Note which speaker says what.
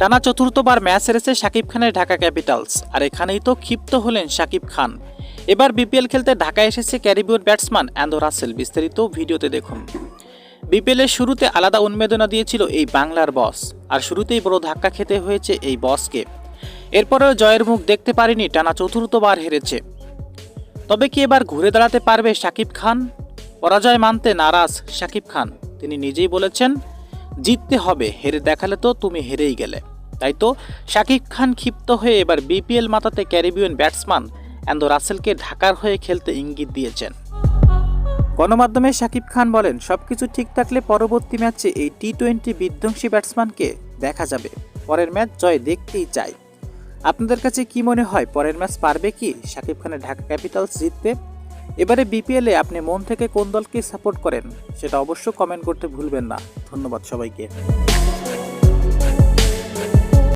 Speaker 1: টানা চতুর্থবার ম্যাচ হেরেছে শাকিব খানের ঢাকা ক্যাপিটালস, আর এখানেই তো ক্ষিপ্ত হলেন শাকিব খান। এবার বিপিএল খেলতে ঢাকায় এসেছে ক্যারিবিয়ান ব্যাটসম্যান অ্যান্ডো রাসেল, বিস্তারিত ভিডিওতে দেখুন। বিপিএলের শুরুতে আলাদা উন্মেদনা দিয়েছিল এই বাংলার বস, আর শুরুতেই বড় ধাক্কা খেতে হয়েছে এই বসকে। এরপরেও জয়ের মুখ দেখতে পারেনি, টানা চতুর্থবার হেরেছে। তবে কি এবার ঘুরে দাঁড়াতে পারবে শাকিব খান? পরাজয় মানতে নারাজ শাকিব খান। তিনি নিজেই বলেছেন জিততে হবে, হেরে দেখালে তো তুমি হেরেই গেলে। তাই তো, শাকিব খান ক্ষিপ্ত হয়ে এবার বিপিএল মাতাতে ক্যারিবিয়ান ব্যাটসম্যান অ্যান্ডো রাসেলকে ঢাকার হয়ে খেলতে ইঙ্গিত দিয়েছেন। গণমাধ্যমে শাকিব খান বলেন সব কিছু ঠিক থাকলে পরবর্তী ম্যাচে এই টি টোয়েন্টি বিধ্বংসী ব্যাটসম্যানকে দেখা যাবে। পরের ম্যাচ জয় দেখতেই চাই। আপনাদের কাছে কি মনে হয়, পরের ম্যাচ পারবে কি? শাকিব খানের ঢাকা ক্যাপিটালস জিততে এবারে বিপিএলে আপনি মন থেকে কোন দলকে সাপোর্ট করেন, সেটা অবশ্য কমেন্ট করতে ভুলবেন না। ধন্যবাদ সবাইকে।